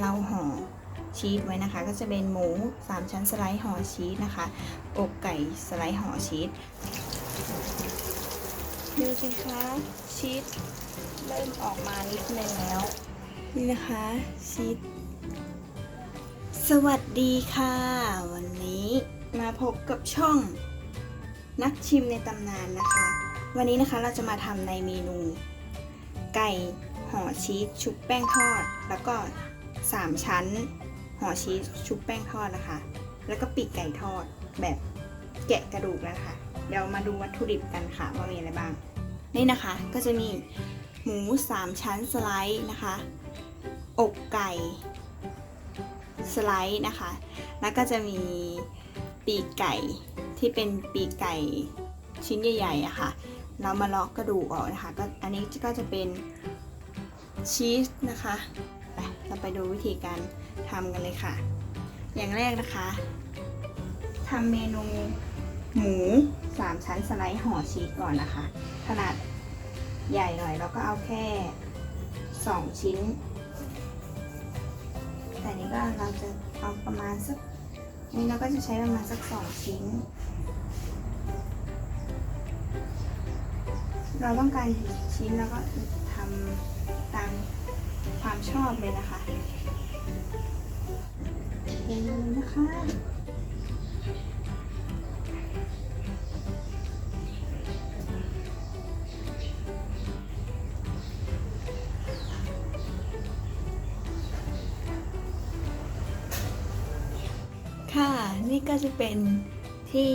เราห่อชีสไว้นะคะ ก็จะเป็นหมู 3 ชั้นสไลด์ห่อชีสนะคะ อกไก่สไลด์ห่อชีสดูสิคะชีสเริ่มออกมานิดนึงแล้ว นี่นะคะชีสสวัสดีค่ะ วันนี้มาพบกับช่องนักชิมในตำนานนะคะ วันนี้นะคะเราจะมาทำในเมนู ไก่ห่อชีสชุบแป้งทอด แล้วก็ 3 ชั้นห่อชีสชุบแป้งทอดนะคะ แล้วก็ปีกไก่ทอดแบบแกะกระดูกนะคะ เดี๋ยวมาดูวัตถุดิบกันค่ะว่ามีอะไรบ้าง นี่นะคะก็จะมีหมู 3 ชั้นสไลด์นะคะ อกไก่สไลด์นะคะ แล้วก็จะมีปีกไก่ที่เป็นปีกไก่ชิ้นใหญ่ๆอะค่ะ เรามาลาะกระดูกออกนะคะก็อันนี้ก็จะเป็นชีสนะคะ เราไปดูวิธีการทำกันเลยค่ะ อย่างแรกนะคะทำเมนูหมู3ชั้นสไลด์ห่อชีสก่อนนะคะ ขนาดใหญ่หน่อยเราก็เอาแค่2ชิ้น แต่นี้ก็เราจะเอาประมาณสักนี่เราก็จะใช้ประมาณสัก2ชิ้น เราต้องการชิ้นแล้วก็ทำตาม ความชอบเลยนะคะเห็นเลยนะคะค่ะนี่ก็จะเป็นที่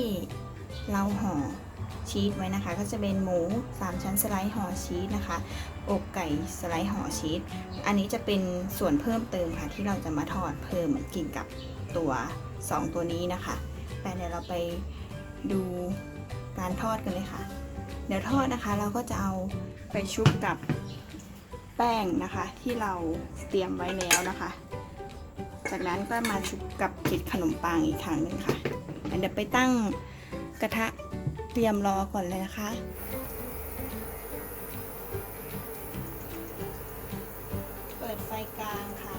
เราห่อชีสไว้นะคะ ก็จะเป็นหมู 3 ชั้นสไลด์ห่อชีสนะคะ อกไก่สไลด์ห่อชีส อันนี้จะเป็นส่วนเพิ่มเติมค่ะที่เราจะมาทอดเพิ่มเหมือนกินกับตัว 2 ตัวนี้นะคะ แต่เดี๋ยวเราไปดูการทอดกันเลยค่ะ เดี๋ยวทอดนะคะเราก็จะเอาไปชุบกับแป้งนะคะที่เราเตรียมไว้แล้วนะคะ จากนั้นก็มาชุบกับเกล็ดขนมปังอีกครั้งหนึ่งค่ะเดี๋ยวไปตั้งกระทะเตรียมรอก่อนเลยนะคะ เปิดไฟกลางค่ะ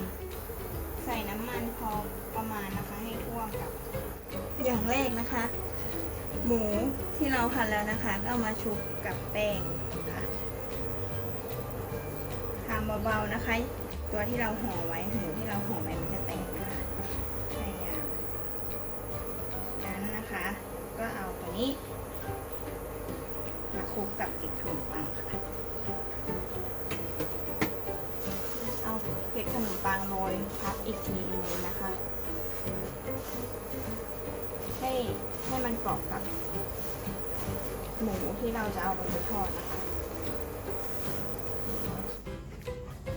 ใส่น้ำมันพอประมาณนะคะให้ท่วมกับ อย่างแรกนะคะ หมูที่เราหั่นแล้วนะคะ ก็เอามาชุบกับแป้งค่ะทำเบาๆนะคะ ตัวที่เราห่อไว้หมูที่เราห่อไว้มันจะแตกนะคะพยายามนั้นนะคะ ก็เอาตัวนี้มาคลุกกับเกล็ดขนมปัง ปังโรยพับอีกทีหนึงนะคะ ให้ให้มันเกาะกับหมูที่เราจะเอาลงไปทอดนะคะ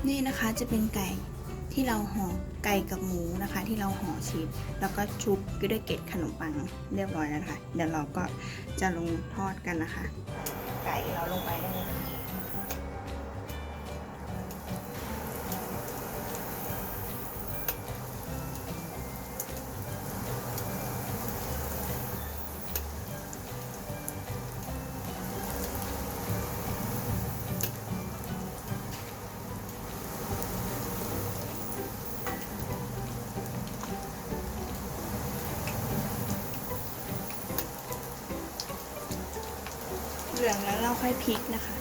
นี่นะคะจะเป็นไก่ที่เราห่อไก่กับหมูนะคะ ที่เราห่อชีสแล้วก็ชุบด้วยเกล็ดขนมปังเรียบร้อยแล้วนะคะเดี๋ยวเราก็จะลงทอดกันนะคะ ไก่เราลงไปได้เลย องแล้วเราค่อยพลิกนะคะ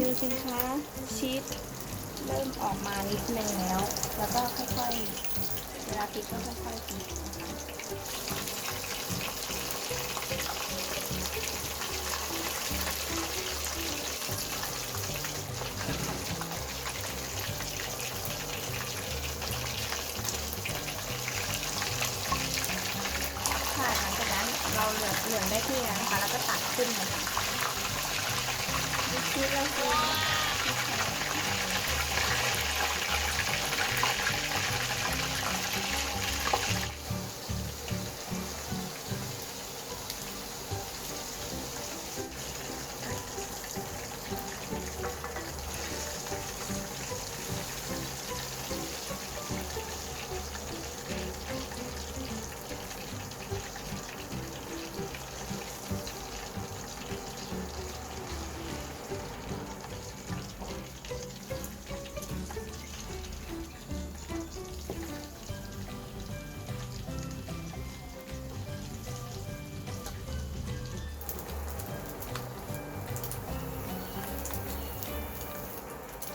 ดูสิคะชีสเริ่มออกมานิดนึงแล้ว แล้วก็ค่อยๆ เวลาพลิกก็ค่อยๆพลิกนะคะค่ะหลังจากนั้นเราเหลืองเหลืองได้ที่แล้วนะคะ แล้วก็ตักขึ้นเลยค่ะ 谢谢。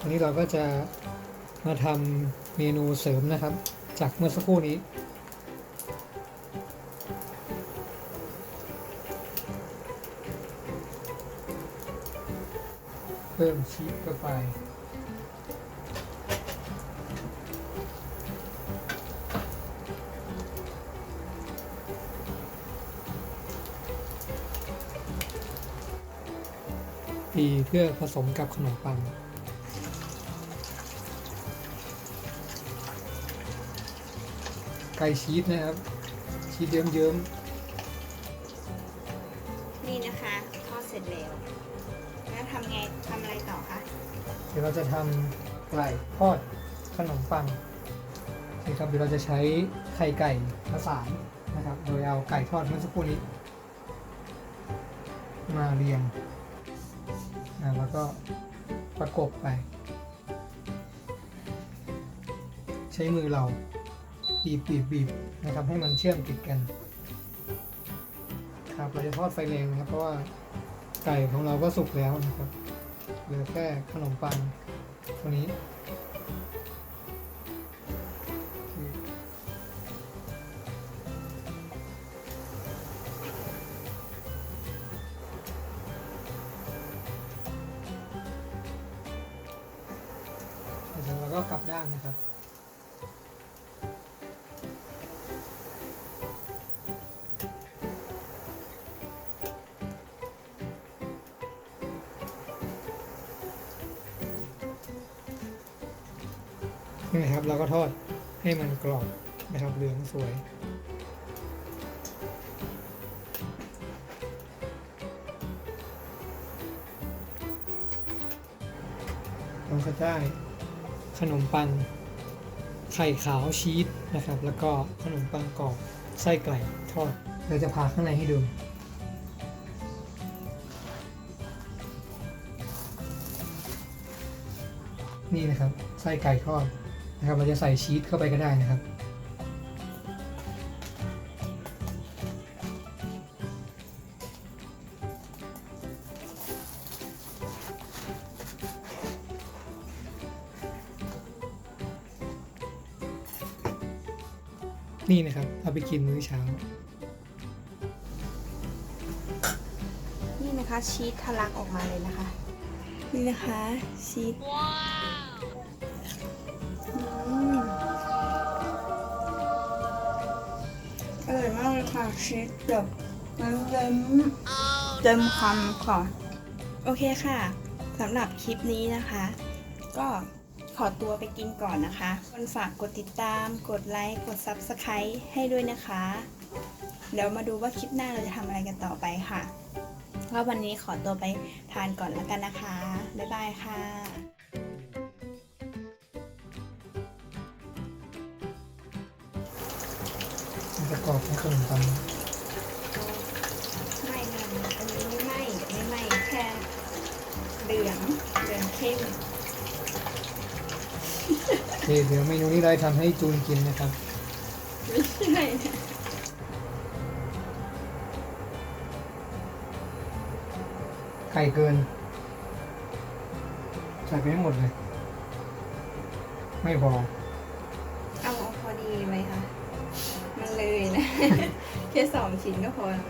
วันนี้เราก็จะมาทำเมนูเสริมนะครับ จากเมื่อสักครู่นี้ เพิ่มชีสเข้าไปตีเพื่อผสมกับขนมปัง ไก่ชีสนะครับ ชีสเยิ้มนี่นะคะทอดเสร็จแล้ว แล้วทำไงทำอะไรต่อคะๆเดี๋ยวเราจะทำไก่ทอดขนมปังนี่ครับเดี๋ยวเราจะใช้ไข่ไก่ผสานนะครับ โดยเอาไก่ทอดเมื่อสักครู่นี้ มาเรียงอ่าแล้วก็ประกบไป ใช้มือเรา บีบบีบบีบนะครับให้มันเชื่อมติดกันครับเราจะทอดไฟแรงนะครับเพราะว่าไก่ของเราก็สุกแล้วนะครับเหลือแค่ขนมปังตัวนี้ นะครับ เราก็ทอดให้มันกรอบนะครับเหลืองสวยเราก็ได้ขนมปังไข่ขาวชีสนะครับ แล้วก็ขนมปังกรอบไส้ไก่ทอดเราจะพาข้างในให้ดูนี่นะครับไส้ไก่ทอด นะครับเราจะใส่ชีสเข้าไปก็ได้นะครับ นี่นะครับเอาไปกินมื้อเช้า นี่นะคะชีสทะลักออกมาเลยนะคะ นี่นะคะชีส ค่ะ ชีสแบบมันเต็มเต็มคำค่ะ โอเคค่ะสำหรับคลิปนี้นะคะ ก็ขอตัวไปกินก่อนนะคะคนฝากกดติดตาม กดไลค์ กด Subscribe ให้ด้วยนะคะ เดี๋ยวมาดูว่าคลิปหน้าเราจะทำอะไรกันต่อไปค่ะก็วันนี้ขอตัวไปทานก่อนแล้วกันนะคะ บ๊ายบายค่ะ กรอบของขนมปังไม่ค่ะอันนี้ไม่ไม้ไม่แค่เหลืองเหลืองเข้มโอเคเดี๋ยวเมนูนี้เราจะทำให้จูนกินนะครับ ไม่ใช่นะไข่เกิน ใส่ไปให้หมดเลย ไม่พอ เอาเอาพอดีไหมคะ เลยนะ แค่สองชิ้นก็พอแล้ว